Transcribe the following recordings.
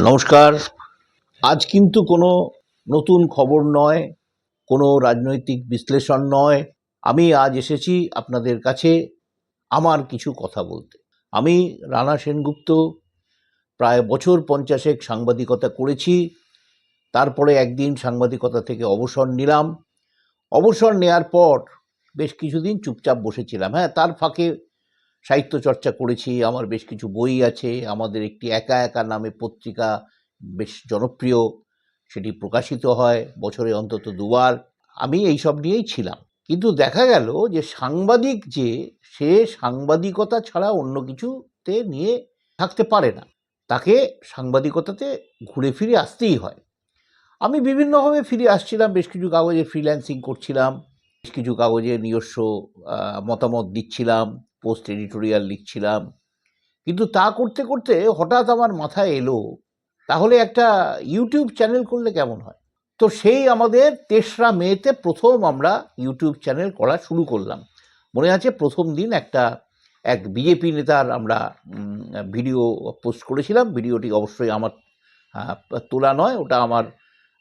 নমস্কার। আজ কিন্তু কোনো নতুন খবর নয়, কোনো রাজনৈতিক বিশ্লেষণ নয়। আমি আজ এসেছি আপনাদের কাছে আমার কিছু কথা বলতে। আমি রানা সেনগুপ্ত, প্রায় বছর পঞ্চাশেক সাংবাদিকতা করেছি। তারপরে একদিন সাংবাদিকতা থেকে অবসর নিলাম। অবসর নেয়ার পর বেশ কিছুদিন চুপচাপ বসেছিলাম। হ্যাঁ তার ফাঁকে সাহিত্য চর্চা করেছি, আমার বেশ কিছু বই আছে, আমাদের একটি একা একা নামে পত্রিকা বেশ জনপ্রিয়, সেটি প্রকাশিত হয় বছরে অন্তত দুবার। আমি এই সব নিয়েই ছিলাম। কিন্তু দেখা গেল যে সাংবাদিক যে, সে সাংবাদিকতা ছাড়া অন্য কিছুতে নিয়ে থাকতে পারে না। তাকে সাংবাদিকতাতে ঘুরে ফিরে আসতেই হয়। আমি বিভিন্নভাবে ফিরে আসছিলাম, বেশ কিছু কাগজে ফ্রিল্যান্সিং করছিলাম, বেশ কিছু কাগজে নিজস্ব মতামত দিচ্ছিলাম। পোস্ট এডিটোরিয়াল লিখছিলাম। কিন্তু তা করতে করতে হঠাৎ আমার মাথায় এলো, তাহলে একটা ইউটিউব চ্যানেল করলে কেমন হয়? তো সেই আমাদের তেসরা মেতে প্রথম আমরা ইউটিউব চ্যানেল করা শুরু করলাম। মনে আছে প্রথম দিন একটা, এক বিজেপি নেতার আমরা ভিডিও পোস্ট করেছিলাম। ভিডিওটি অবশ্যই আমার তোলা নয়, ওটা আমার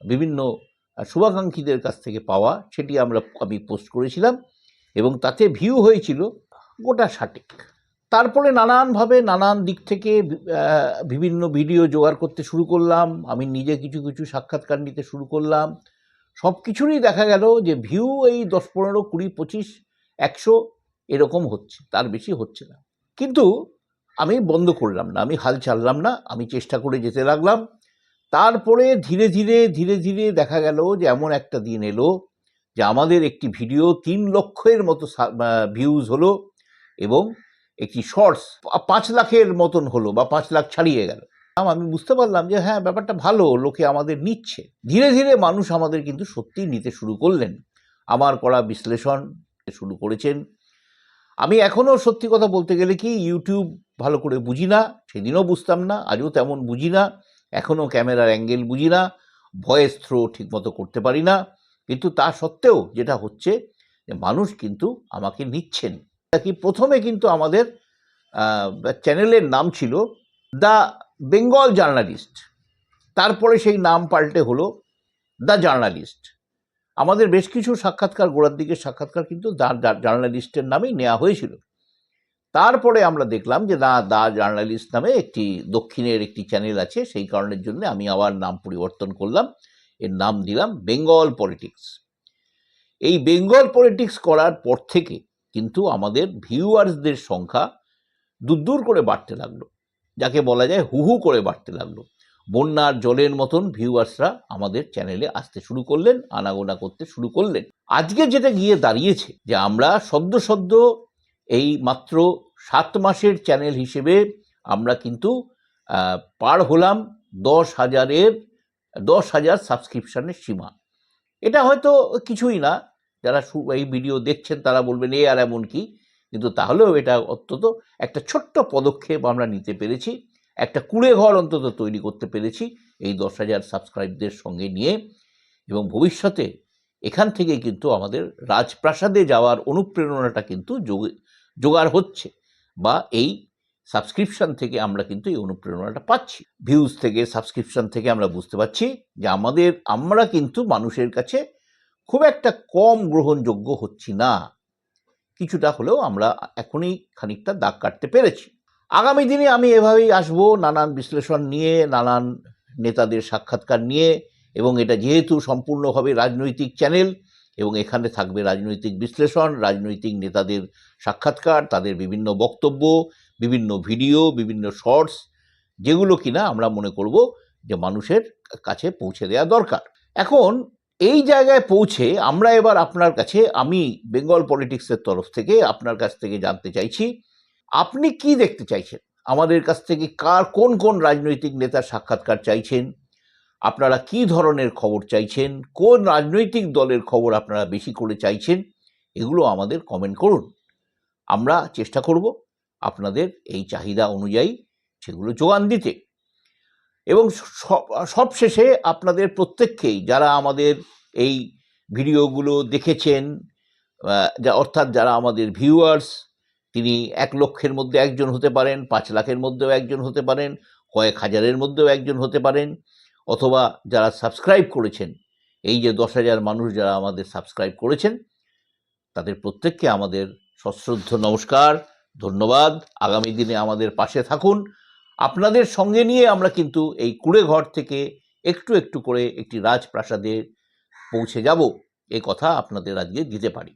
বিভিন্ন শুভাকাঙ্ক্ষীদের কাছ থেকে পাওয়া, সেটি আমরা, আমি পোস্ট করেছিলাম। এবং তাতে ভিউ হয়েছিল গোটা ষাটেক তারপরে নানানভাবে নানান দিক থেকে বিভিন্ন ভিডিও জোগাড় করতে শুরু করলাম। আমি নিজে কিছু কিছু সাক্ষাৎকার নিতে শুরু করলাম। সব কিছুরই দেখা গেল যে ভিউ এই দশ পনেরো, কুড়ি, পঁচিশ, একশো এরকম হচ্ছে। তার বেশি হচ্ছে না। কিন্তু আমি বন্ধ করলাম না, আমি হাল ছাড়লাম না, আমি চেষ্টা করে যেতে লাগলাম। তারপরে ধীরে ধীরে ধীরে ধীরে দেখা গেল যে এমন একটা দিন এলো যে আমাদের একটি ভিডিও তিন লক্ষের মতো ভিউজ হলো। এবং একটি শর্টস পাঁচ লাখের মতন হলো বা পাঁচ লাখ ছাড়িয়ে গেল। আমি বুঝতে পারলাম যে হ্যাঁ ব্যাপারটা ভালো, লোকে আমাদের নিচ্ছে। ধীরে ধীরে মানুষ আমাদের কিন্তু সত্যিই নিতে শুরু করলেন। আমার করা বিশ্লেষণ শুরু করেছেন। আমি এখনও সত্যি কথা বলতে গেলে কি ইউটিউব ভালো করে বুঝি না, সেদিনও বুঝতাম না, আজও তেমন বুঝি না এখনও ক্যামেরার অ্যাঙ্গেল বুঝি না, ভয়েস থ্রো ঠিকমতো করতে পারি না। কিন্তু তা সত্ত্বেও যেটা হচ্ছে মানুষ কিন্তু আমাকে নিচ্ছেন। কি প্রথমে কিন্তু আমাদের চ্যানেলের নাম ছিল দ্য বেঙ্গল জার্নালিস্ট। তারপরে সেই নাম পাল্টে হলো দ্য জার্নালিস্ট। আমাদের বেশ কিছু সাক্ষাৎকার, গোড়ার দিকে সাক্ষাৎকার কিন্তু দা জার্নালিস্টের নামেই নেওয়া হয়েছিল। তারপরে আমরা দেখলাম যে না দা জার্নালিস্ট নামে একটি দক্ষিণের একটি চ্যানেল আছে, সেই কারণের জন্য আমি আবার নাম পরিবর্তন করলাম, এর নাম দিলাম বেঙ্গল পলিটিক্স। এই বেঙ্গল পলিটিক্স করার পর থেকে কিন্তু আমাদের ভিউয়ার্সদের সংখ্যা দূর করে বাড়তে লাগল। যাকে বলা যায় হু হু করে বাড়তে লাগল। বন্যার জলের মতন ভিউয়ার্সরা আমাদের চ্যানেলে আসতে শুরু করলেন, আনাগোনা করতে শুরু করলেন। আজকে যেটা গিয়ে দাঁড়িয়েছে যে আমরা সদ্য সদ্য এই মাত্র সাত মাসের চ্যানেল হিসেবে আমরা কিন্তু পার হলাম দশ হাজারের, দশ হাজার সাবস্ক্রিপশানের সীমা। এটা হয়তো কিছুই না যারা এই ভিডিও দেখছেন তারা বলবেন, এ আর এমন কি? কিন্তু তাহলেও এটা অন্তত একটা ছোট্ট পদক্ষেপ আমরা নিতে পেরেছি। একটা কুড়ে ঘর অন্তত তৈরি করতে পেরেছি এই দশ হাজার সাবস্ক্রাইবদের সঙ্গে নিয়ে। এবং ভবিষ্যতে এখান থেকে কিন্তু আমাদের রাজপ্রাসাদে যাওয়ার অনুপ্রেরণাটা কিন্তু জোগাড় হচ্ছে বা এই সাবস্ক্রিপশন থেকে আমরা কিন্তু এই অনুপ্রেরণাটা পাচ্ছি। ভিউজ থেকে, সাবস্ক্রিপশন থেকে আমরা বুঝতে পারছি যে আমাদের, আমরা কিন্তু মানুষের কাছে খুব একটা কম গ্রহণযোগ্য হচ্ছি না। কিছুটা হলেও আমরা এখনই খানিকটা দাগ কাটতে পেরেছি। আগামী দিনে আমি এভাবেই আসব, নানান বিশ্লেষণ নিয়ে, নানান নেতাদের সাক্ষাৎকার নিয়ে এবং এটা যেহেতু সম্পূর্ণভাবে রাজনৈতিক চ্যানেল এবং এখানে থাকবে রাজনৈতিক বিশ্লেষণ, রাজনৈতিক নেতাদের সাক্ষাৎকার, তাদের বিভিন্ন বক্তব্য, বিভিন্ন ভিডিও, বিভিন্ন শর্টস, যেগুলো কিনা আমরা মনে করব যে মানুষের কাছে পৌঁছে দেওয়া দরকার। এখন এই জায়গায় পৌঁছে আমরা এবার আপনার কাছে, আমি বেঙ্গল পলিটিক্সের তরফ থেকে আপনার কাছ থেকে জানতে চাইছি, আপনি কি দেখতে চাইছেন? আমাদের কাছ থেকে কার, কোন কোন রাজনৈতিক নেতার সাক্ষাৎকার চাইছেন? আপনারা কি ধরনের খবর চাইছেন? কোন রাজনৈতিক দলের খবর আপনারা বেশি করে চাইছেন? এগুলো আমাদের কমেন্ট করুন। আমরা চেষ্টা করব আপনাদের এই চাহিদা অনুযায়ী সেগুলো যোগান দিতে। এবং সব- সবশেষে আপনাদের প্রত্যেককেই যারা আমাদের এই ভিডিওগুলো দেখেছেন যা, অর্থাৎ যারা আমাদের ভিউয়ার্স তিনি এক লক্ষের মধ্যে একজন হতে পারেন, পাঁচ লাখের মধ্যেও একজন হতে পারেন, কয়েক হাজারের মধ্যেও একজন হতে পারেন, অথবা যারা সাবস্ক্রাইব করেছেন, এই যে দশ হাজার মানুষ যারা আমাদের সাবস্ক্রাইব করেছেন, তাদের প্রত্যেককে আমাদের সশ্রদ্ধ নমস্কার, ধন্যবাদ, আগামী দিনে আমাদের পাশে থাকুন। আপনাদের সঙ্গে নিয়ে আমরা কিন্তু এই কুড়ে ঘর থেকে একটু একটু করে একটি রাজপ্রাসাদে পৌঁছে যাব। এ কথা আপনাদের আজকে দিতে পারি।